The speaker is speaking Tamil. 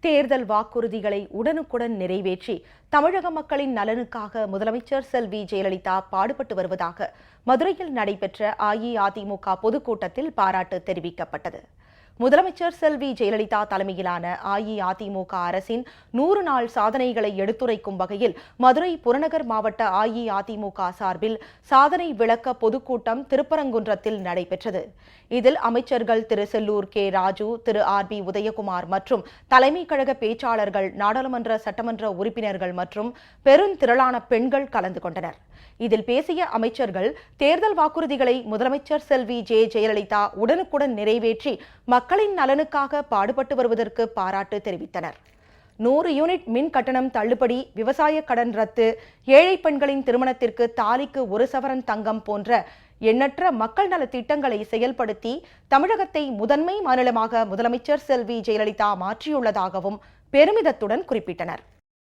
தேர்தல் வாக்குறுதிகளை உடனுக்குடன் நிறைவேற்றி தமிழக மக்களின் நலனுக்காக முதலமைச்சர் செல்வி ஜெயலலிதா பாடுபட்டு வருவதாக மதுரையில் நடைபெற்ற அஇஅதிமுக பொதுக்கூட்டத்தில் பாராட்டு தெரிவிக்கப்பட்டது. முதலமைச்சர் செல்வி ஜெயலலிதா தலைமையிலான அஇஅதிமுக அரசின் நூறு நாள் சாதனைகளை எடுத்துரைக்கும் வகையில் மதுரை புறநகர் மாவட்ட அஇஅதிமுக சார்பில் சாதனை விளக்க பொதுக்கூட்டம் திருப்பரங்குன்றத்தில் நடைபெற்றது. இதில் அமைச்சர்கள் Thiru Sellur K. Raju Thiru R. P. Udhayakumar மற்றும் தலைமை கழக பேச்சாளர்கள் நாடாளுமன்ற சட்டமன்ற உறுப்பினர்கள் மற்றும் பெருந்திரளான பெண்கள் கலந்து கொண்டனர். இதில் பேசிய அமைச்சர்கள் தேர்தல் வாக்குறுதிகளை முதலமைச்சர் செல்வி ஜே ஜெயலலிதா உடனுக்குடன் நிறைவேற்றி மக்களின் நலனுக்காக பாடுபட்டு வருவதற்கு பாராட்டு தெரிவித்தனர். நூறு யூனிட் மின் கட்டணம் தள்ளுபடி விவசாய கடன் ரத்து ஏழை பெண்களின் திருமணத்திற்கு தாலிக்கு ஒரு சவரன் தங்கம் போன்ற எண்ணற்ற மக்கள் நல திட்டங்களை செயல்படுத்தி தமிழகத்தை முதன்மை மாநிலமாக முதலமைச்சர் செல்வி ஜெயலலிதா மாற்றியுள்ளதாகவும் பெருமிதத்துடன் குறிப்பிட்டனர்.